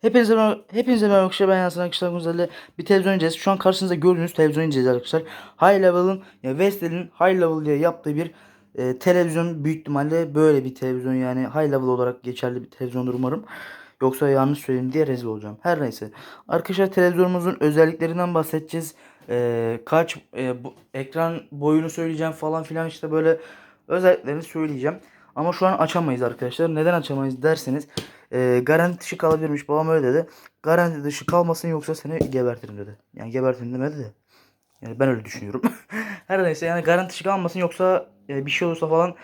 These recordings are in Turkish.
Hepinize merhaba, hepinize merhaba arkadaşlar. Ben Yasin arkadaşlar Güzel'le bir televizyon ineceğiz. Şu an karşınızda gördüğünüz televizyon ineceğiz arkadaşlar. High Level'ın ya Vestel'in High Level diye yaptığı bir e, televizyon büyük ihtimalle böyle bir televizyon yani High Level olarak geçerli bir televizyondur umarım. Yoksa yanlış söyleyeyim diye rezil olacağım. Her neyse. Arkadaşlar televizyonumuzun özelliklerinden bahsedeceğiz. E, kaç e, bu, ekran boyunu söyleyeceğim falan filan işte böyle özelliklerini söyleyeceğim. Ama şu an açamayız arkadaşlar. Neden açamayız derseniz e, garanti dışı kalabilirmiş. Babam öyle dedi. Garanti dışı kalmasın yoksa seni gebertirim dedi. Yani gebertirim demedi de. Yani ben öyle düşünüyorum. Her neyse yani garanti dışı kalmasın yoksa e, bir şey olursa falan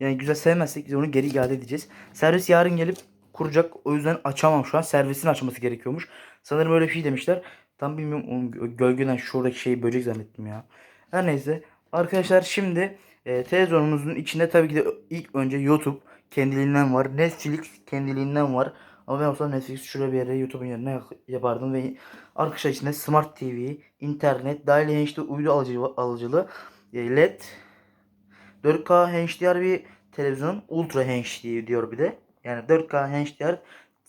yani güzel sevmezsek biz onu geri iade edeceğiz. Servis yarın gelip kuracak. O yüzden açamam şu an. Servisin açması gerekiyormuş. Sanırım öyle bir şey demişler. Tam bilmiyorum. Gölgeden şuradaki şeyi böcek zannettim ya. Her neyse. Arkadaşlar şimdi e, televizyonumuzun içinde tabii ki de ilk önce YouTube kendiliğinden var. Netflix kendiliğinden var. Ama ben olsam Netflix şuraya bir yere YouTube'un yerine yapardım ve arkadaşlar içinde Smart TV, internet, dahil HD uydu alıcı, alıcılı, e, LED, 4K HDR bir televizyon Ultra HD diyor bir de. Yani 4K HDR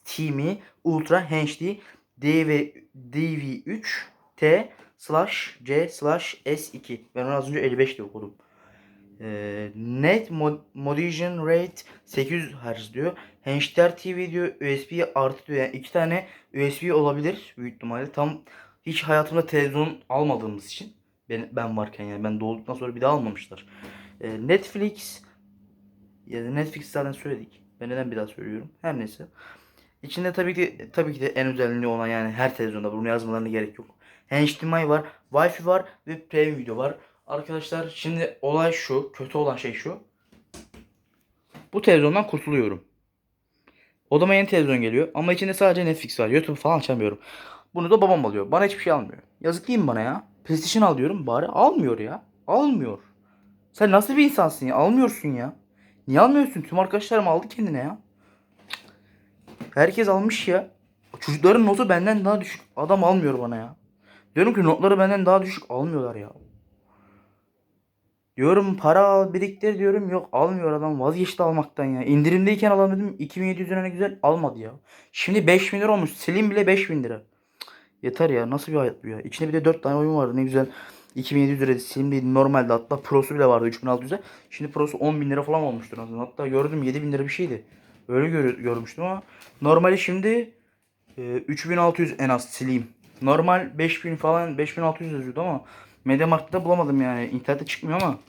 TV Ultra HD DV, DV3 T slash C slash S2. Ben onu az önce 55 diye okudum. Ee, net mod, modulation rate 800 Hz diyor. HDR TV diyor. USB artı diyor. Yani iki tane USB olabilir büyük ihtimalle. Tam hiç hayatımda televizyon almadığımız için. Ben, ben varken yani ben doğduktan sonra bir daha almamışlar. Ee, Netflix ya da Netflix zaten söyledik. Ben neden bir daha söylüyorum. Her neyse. İçinde tabii ki tabii ki de en özelliği olan yani her televizyonda bunu yazmalarına gerek yok. HDMI var, Wi-Fi var ve Premium video var. Arkadaşlar şimdi olay şu, kötü olan şey şu. Bu televizyondan kurtuluyorum. Odama yeni televizyon geliyor ama içinde sadece Netflix var. YouTube falan açamıyorum. Bunu da babam alıyor. Bana hiçbir şey almıyor. Yazık değil mi bana ya? PlayStation al diyorum bari. Almıyor ya. Almıyor. Sen nasıl bir insansın ya? Almıyorsun ya. Niye almıyorsun? Tüm arkadaşlarım aldı kendine ya. Herkes almış ya. Çocukların notu benden daha düşük. Adam almıyor bana ya. Diyorum ki notları benden daha düşük almıyorlar ya. Diyorum para al biriktir diyorum yok almıyor adam vazgeçti almaktan ya. İndirimdeyken alalım dedim 2700 lira ne güzel almadı ya. Şimdi 5000 lira olmuş Slim bile 5000 lira. Yeter ya nasıl bir hayat bu ya. İçinde bir de 4 tane oyun vardı ne güzel. 2700 lira Slim değil normalde hatta Pro'su bile vardı 3600'e. Şimdi Pro'su 10.000 lira falan olmuştur. Hatta gördüm 7000 lira bir şeydi. Öyle gör, görmüştüm ama normali şimdi e, 3600 en az Slim. Normal 5000 falan 5600 yazıyordu ama Mediamarkt'ta bulamadım yani. İnternette çıkmıyor ama.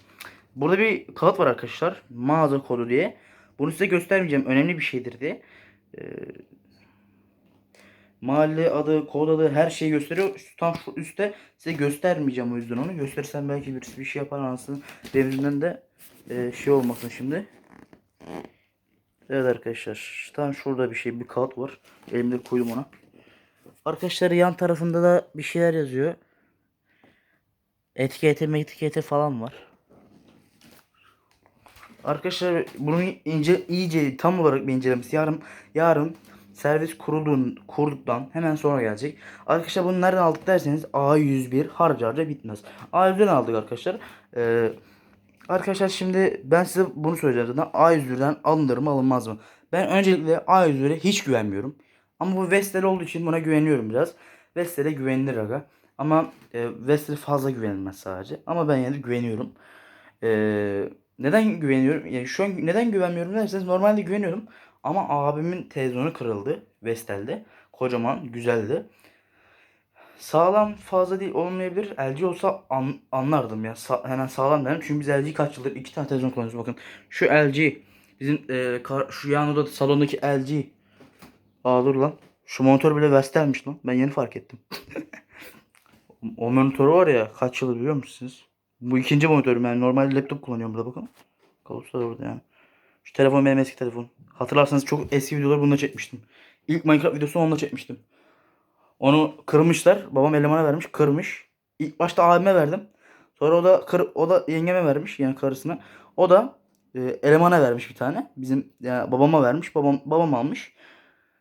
Burada bir kağıt var arkadaşlar. Mağaza kodu diye. Bunu size göstermeyeceğim. Önemli bir şeydir diye. Ee, mahalle adı, kod adı her şeyi gösteriyor. Tam şu üstte size göstermeyeceğim o yüzden onu. Gösterirsem belki birisi bir şey yapar anasını. Devrinden de e, şey olmasın şimdi. Evet arkadaşlar. Tam şurada bir şey bir kağıt var. Elimde koydum ona. Arkadaşlar yan tarafında da bir şeyler yazıyor. Etiketi etiketi falan var. Arkadaşlar bunu ince iyice tam olarak bir incelemesi yarın yarın servis kurulduğun kurduktan hemen sonra gelecek. Arkadaşlar bunu nereden aldık derseniz A101 harca harca bitmez. A101'den aldık arkadaşlar. Ee, arkadaşlar şimdi ben size bunu söyleyeceğim zaten A101'den alınır mı alınmaz mı? Ben öncelikle A101'e hiç güvenmiyorum. Ama bu Vestel olduğu için buna güveniyorum biraz. Vestel'e güvenilir aga. Ama e, Vestel'e fazla güvenilmez sadece. Ama ben yine de güveniyorum. Eee neden güveniyorum? Yani şu an neden güvenmiyorum derseniz normalde güveniyordum. Ama abimin televizyonu kırıldı Vestel'de. Kocaman, güzeldi. Sağlam fazla değil olmayabilir. LG olsa an- anlardım ya. Sa- hemen sağlam derim. Çünkü biz LG kaç yıldır iki tane televizyon kullanıyoruz. Bakın şu LG. Bizim e, şu yan odada salondaki LG. Aa dur lan. Şu monitör bile Vestel'miş lan. Ben yeni fark ettim. o monitör var ya kaç yıldır biliyor musunuz? Bu ikinci monitörüm yani normalde laptop kullanıyorum burada bakın. Kalıpsa da burada yani. Şu telefon benim eski telefon. Hatırlarsanız çok eski videoları bununla çekmiştim. İlk Minecraft videosunu onunla çekmiştim. Onu kırmışlar. Babam elemana vermiş. Kırmış. İlk başta abime verdim. Sonra o da kır, o da yengeme vermiş yani karısına. O da e, elemana vermiş bir tane. Bizim yani babama vermiş. Babam babam almış.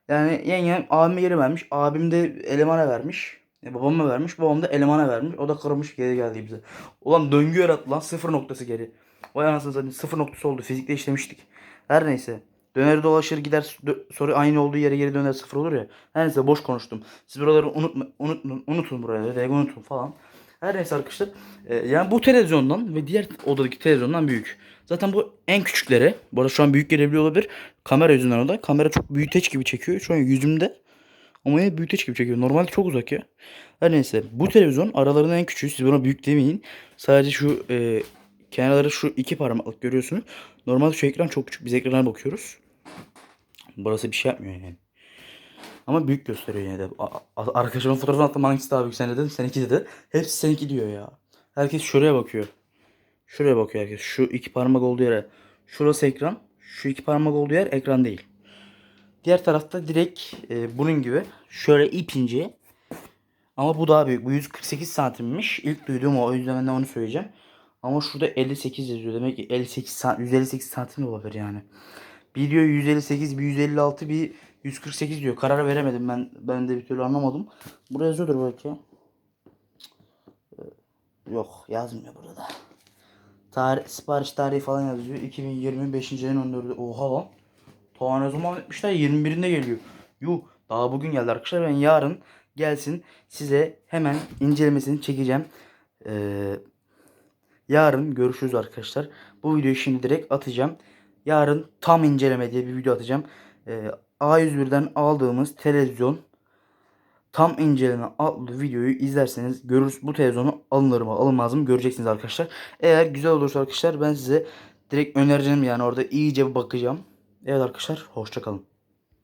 Yani yengem abime geri vermiş. Abim de elemana vermiş. E, babama vermiş. Babam da elemana vermiş. O da kırmış geri geldi bize. Ulan döngü yarattı lan. Sıfır noktası geri. Vay anasını satayım. Sıfır noktası oldu. Fizikte işlemiştik. Her neyse. Döner dolaşır gider sonra aynı olduğu yere geri döner sıfır olur ya. Her neyse boş konuştum. Siz buraları unutma, unutun, unutun buraları. Direkt unutun falan. Her neyse arkadaşlar. e, yani bu televizyondan ve diğer odadaki televizyondan büyük. Zaten bu en küçükleri. Bu arada şu an büyük gelebiliyor olabilir. Kamera yüzünden o da. Kamera çok büyüteç gibi çekiyor. Şu an yüzümde. Ama yine büyüteç gibi çekiyor. Normalde çok uzak ya. Her neyse. Bu televizyon aralarının en küçüğü. Siz buna büyük demeyin. Sadece şu e, kenarları şu iki parmaklık görüyorsunuz. Normalde şu ekran çok küçük. Biz ekrana bakıyoruz. Burası bir şey yapmıyor yani. Ama büyük gösteriyor yine de. Arkadaşımın fotoğrafını attım hangisi daha büyük sen dedim. Seninki dedi. Hepsi seninki diyor ya. Herkes şuraya bakıyor. Şuraya bakıyor herkes. Şu iki parmak olduğu yere. Şurası ekran. Şu iki parmak olduğu yer ekran değil. Diğer tarafta direkt e, bunun gibi şöyle ip ince. Ama bu daha büyük. Bu 148 santimmiş. İlk duyduğum o. O yüzden ben de onu söyleyeceğim. Ama şurada 58 yazıyor. Demek ki 58 santim, 158 santim olabilir yani. Bir diyor 158, bir 156, bir 148 diyor. Karar veremedim ben. Ben de bir türlü anlamadım. Buraya yazıyordur belki. Ee, Yok yazmıyor burada. Tarih, sipariş tarihi falan yazıyor. 2025. ayın 14'ü. Oha lan. Zaman etmişler? 21'inde geliyor. Yuh. Daha bugün geldi arkadaşlar. Ben yarın gelsin size hemen incelemesini çekeceğim. Ee, yarın görüşürüz arkadaşlar. Bu videoyu şimdi direkt atacağım. Yarın tam inceleme diye bir video atacağım. Ee, A101'den aldığımız televizyon tam inceleme adlı videoyu izlerseniz görür bu televizyonu alınır mı alınmaz mı göreceksiniz arkadaşlar. Eğer güzel olursa arkadaşlar ben size direkt önereceğim yani orada iyice bakacağım. Evet arkadaşlar hoşçakalın.